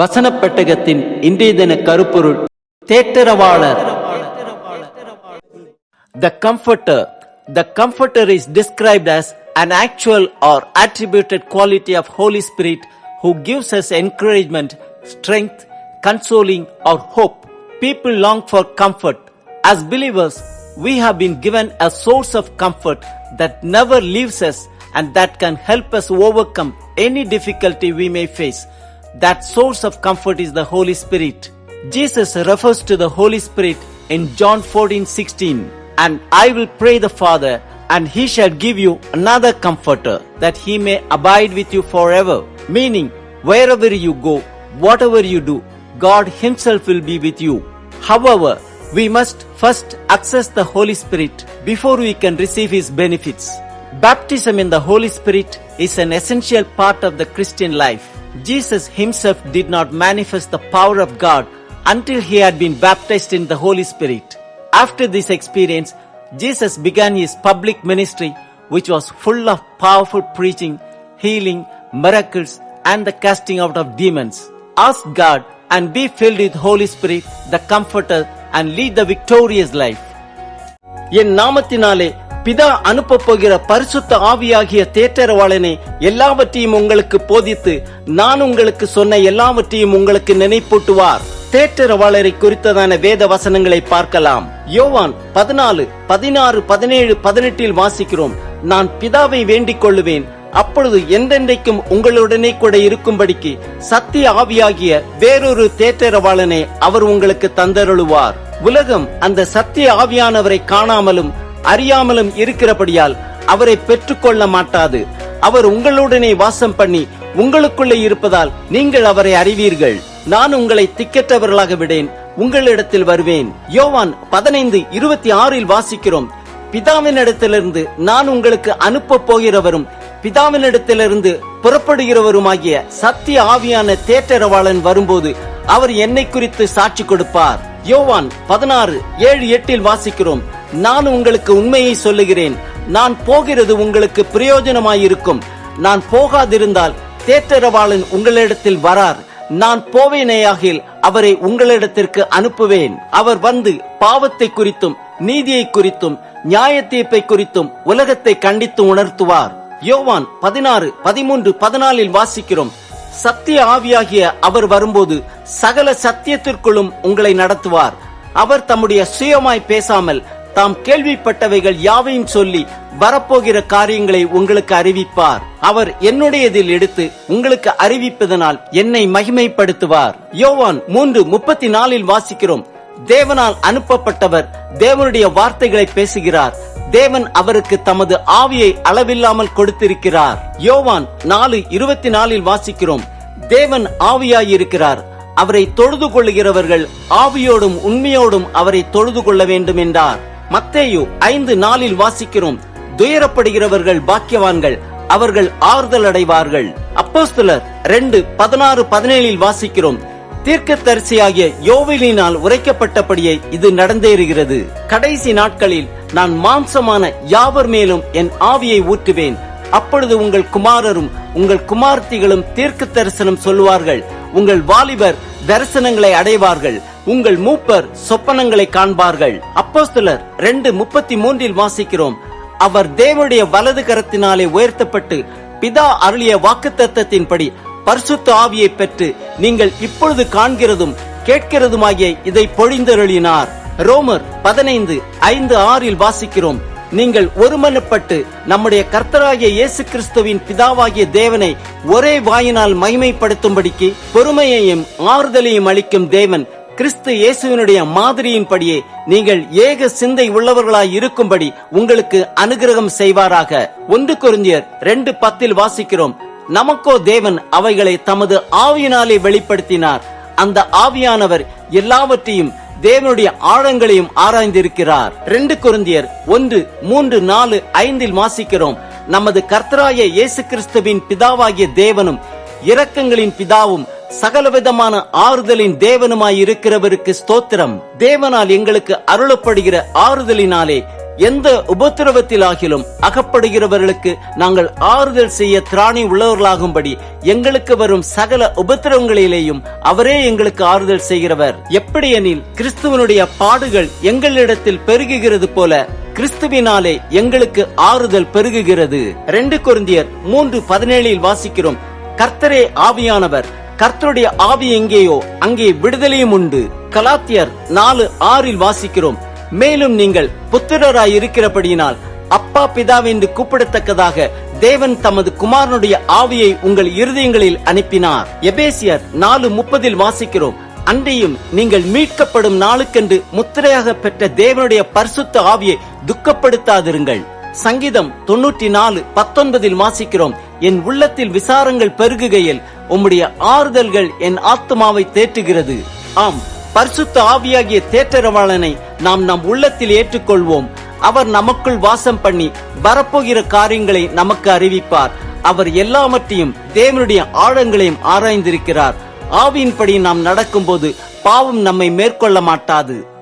வசனப் பெட்டகத்தின் இன்றைய தின கருப்பொருள் தேற்றரவாளர் The Comforter. The Comforter is described as an actual or attributed quality of Holy Spirit who gives us encouragement, strength, consoling, or hope. People long for comfort. As believers, we have been given a source of comfort that never leaves us and that can help us overcome any difficulty we may face. That source of comfort is the Holy Spirit. Jesus refers to the Holy Spirit in John 14 16. And I will pray the Father, and he shall give you another comforter, that he may abide with you forever. Meaning, wherever you go, whatever you do, God himself will be with you. However, we must first access the Holy Spirit before we can receive his benefits. Baptism in the Holy Spirit is an essential part of the Christian life. Jesus himself did not manifest the power of God until he had been baptized in the Holy Spirit. After this experience, Jesus began his public ministry, which was full of powerful preaching, healing, miracles, and the casting out of demons. Ask God and be filled with Holy Spirit, the Comforter, and lead the victorious life. என் நாமத்தினாலே பிதா அனுப்ப போகிற பரிசுத்த ஆவியாகிய தேற்றரவாளனே எல்லாவற்றையும் உங்களுக்கு போதித்து நான் உங்களுக்கு சொன்ன எல்லாவற்றையும் உங்களுக்கு நினைப்பூட்டுவார். தேற்றரவாளரை குறித்ததான வேத வசனங்களை பார்க்கலாம். யோவான் பதினாலு பதினாறு பதினேழு பதினெட்டில் வாசிக்கிறோம். நான் பிதாவை வேண்டிக் கொள்ளுவேன். அப்பொழுது எந்தெந்தைக்கும் உங்களுடனே கூட இருக்கும்படிக்கு சத்திய ஆவியாகிய வேறொரு தேற்றரவாளனை அவர் உங்களுக்கு தந்தருளுவார். உலகம் அந்த சத்திய ஆவியானவரை காணாமலும் அறியாமலும் இருக்கிறபடியால் அவரை பெற்றுக்கொள்ள மாட்டாது. அவர் உங்களுடனே வாசம் பண்ணி உங்களுக்குள்ளே இருப்பதால் நீங்கள் அவரை அறிவீர்கள். நான் உங்களை திக்கற்றவர்களாக விடேன். உங்களிடத்தில் வருவேன். யோவான் பதினைந்து இருபத்தி ஆறில் வாசிக்கிறோம். பிதாவினிடத்திலிருந்து நான் உங்களுக்கு அனுப்ப போகிறவரும் பிதாவினிடத்திலிருந்து புறப்படுகிறவருமாகிய சத்திய ஆவியான தேற்றரவாளன் வரும்போது அவர் என்னை குறித்து சாட்சி கொடுப்பார். யோவான் பதினாறு ஏழு எட்டில் வாசிக்கிறோம். நான் உங்களுக்கு உண்மையை சொல்லுகிறேன். நான் போகிறது உங்களுக்கு பிரயோஜனமாயிருக்கும். நான் போகாதிருந்தால் தேற்றரவாளன் உங்களிடத்தில் வரார். நான் போவேனேயாகில் அவரை உங்களிடத்திற்கு அனுப்புவேன். அவர் வந்து பாவத்தை குறித்தும் நீதியை குறித்தும் நியாய தீர்ப்பை குறித்தும் உலகத்தை கண்டித்து உணர்த்துவார். யோவான் பதினாறு பதிமூன்று பதினாலில் வாசிக்கிறோம். சத்திய ஆவியாகிய அவர் வரும்போது சகல சத்தியத்திற்குள்ளும் உங்களை நடத்துவார். அவர் தம்முடைய சுயமாய் பேசாமல் தாம் கேள்விப்பட்டவைகள் யாவையும் சொல்லி வரப்போகிற காரியங்களை உங்களுக்கு அறிவிப்பார். அவர் என்னுடையதில் எடுத்து உங்களுக்கு அறிவிப்பதனால் என்னை மகிமைப்படுத்துவார். யோவான் மூன்று முப்பத்தி நாலில் வாசிக்கிறோம். தேவனால் அனுப்பப்பட்டவர் தேவனுடைய வார்த்தைகளை பேசுகிறார். தேவன் அவருக்கு தமது ஆவியை அளவில்லாமல் கொடுத்திருக்கிறார். யோவான் நாலு இருபத்தி நாலில் வாசிக்கிறோம். தேவன் ஆவியாயிருக்கிறார். அவரை தொழுது கொள்ளுகிறவர்கள் ஆவியோடும் உண்மையோடும் அவரை தொழுது கொள்ள வேண்டும் என்றார் மத்தேயு ஐந்து நாளில் வாசிக்கிறோம். துயரப்படுகிறவர்கள் பாக்கியவான்கள் அவர்கள் ஆறுதல் அடைவார்கள் அப்போஸ்தலர் ரெண்டு பதினாறு பதினேழில் வாசிக்கிறோம். தீர்க்க தரிசியாகிய யோவிலினால் உரைக்கப்பட்டபடியே இது நடந்தேறுகிறது. கடைசி நாட்களில் நான் மாம்சமான யாவர் மேலும் என் ஆவியை ஊற்றுவேன். அப்பொழுது உங்கள் குமாரரும் உங்கள் குமார்த்திகளும் தீர்க்க தரிசனம் சொல்லுவார்கள். உங்கள் வாலிபர் தரிசனங்களை அடைவார்கள். உங்கள் மூப்பர் சொப்பனங்களை காண்பார்கள். அப்போஸ்தலர் ரெண்டு முப்பத்தி மூன்றில் வாசிக்கிறோம். அவர் தேவனுடைய வலது கரத்தினாலே உயர்த்தப்பட்டு பிதா அருளிய வாக்குத்தத்தத்தின்படி பரிசுத்த ஆவியை பெற்று நீங்கள் இப்பொழுது காண்கிறதும் கேட்கிறதுமாகிய இதை பொழிந்தருளினார். ரோமர் பதினைந்து ஐந்து ஆறில் வாசிக்கிறோம். நீங்கள் ஒருமனப்பட்டு நம்முடைய கர்த்தராகிய இயேசு கிறிஸ்துவின் பிதாவாகிய தேவனை ஒரே வாயினால் மகிமைப்படுத்தும்படிக்கு பொறுமையையும் ஆறுதலையும் அளிக்கும் தேவன் கிறிஸ்து இயேசுவினுடைய மாதிரியின்படியே நீங்கள் ஏக சிந்தை உள்ளவர்களாய் இருக்கும்படி உங்களுக்கு அனுகிரகம் செய்வாராக. ஒன்று குறிஞ்சியர் ரெண்டு பத்தில் வாசிக்கிறோம். நமக்கோ தேவன் அவைகளை தமது ஆவியினாலே வெளிப்படுத்தினார். அந்த ஆவியானவர் எல்லாவற்றையும் தேவனுடைய ஆழங்களையும் ஆராய்ந்திருக்கிறார். ரெண்டு குருந்தியர் ஒன்று மூன்று நாலு ஐந்தில் வாசிக்கிறோம். நமது கர்த்தராய இயேசு கிறிஸ்துவின் பிதாவாகிய தேவனும் இரக்கங்களின் பிதாவும் சகலவிதமான ஆறுதலின் தேவனுமாய் இருக்கிறவருக்கு ஸ்தோத்திரம். தேவனால் எங்களுக்கு அருளப்படுகிற ஆறுதலினாலே எந்த உபத்திரவத்திலாகிலும் அகப்படுகிறவர்களுக்கு நாங்கள் ஆறுதல் செய்ய திராணி உள்ளவர்களாகும்படி எங்களுக்கு வரும் சகல உபத்திரவங்களிலேயும் அவரே எங்களுக்கு ஆறுதல் செய்கிறவர். எப்படியெனில் கிறிஸ்துவனுடைய பாடுகள் எங்களிடத்தில் பெருகுகிறது போல கிறிஸ்துவினாலே எங்களுக்கு ஆறுதல் பெருகுகிறது. ரெண்டு குருந்தியர் மூன்று பதினேழில் வாசிக்கிறோம். கர்த்தரே ஆவியானவர் கர்த்தருடைய ஆவி எங்கேயோ அங்கே விடுதலையும் உண்டு. கலாத்தியர் நாலு ஆறில் வாசிக்கிறோம். மேலும் நீங்கள் புத்திரராய் இருக்கிறபடியினால் அப்பா பிதாவென்று கூப்பிடத்தக்கதாக தேவன் தமது குமாரனுடைய ஆவியை உங்கள் இருதயங்களில் அனுப்பினார். எபேசியர் நாலு முப்பதில் வாசிக்கிறோம். அன்றையும் நீங்கள் மீட்கப்படும் நாளுக்கென்று முத்திரையாக பெற்ற தேவனுடைய பரிசுத்த ஆவியை துக்கப்படுத்தாதிருங்கள். சங்கீதம் தொன்னூற்றி நாலு பத்தொன்பதில் வாசிக்கிறோம். என் உள்ளத்தில் விசாரங்கள் பெருகுகையில் உம்முடைய ஆறுதல்கள் என் ஆத்மாவை தேற்றுகிறது. ஆம் பரிசுத்த ஆவியாகிய தேற்றரவாளனை நாம் நம் உள்ளத்தில் ஏற்றுக்கொள்வோம். அவர் நமக்குள் வாசம் பண்ணி வரப்போகிற காரியங்களை நமக்கு அறிவிப்பார். அவர் எல்லாவற்றையும் தேவனுடைய ஆழங்களையும் ஆராய்ந்திருக்கிறார். ஆவியின்படி நாம் நடக்கும்போது பாவம் நம்மை மேற்கொள்ள மாட்டாது.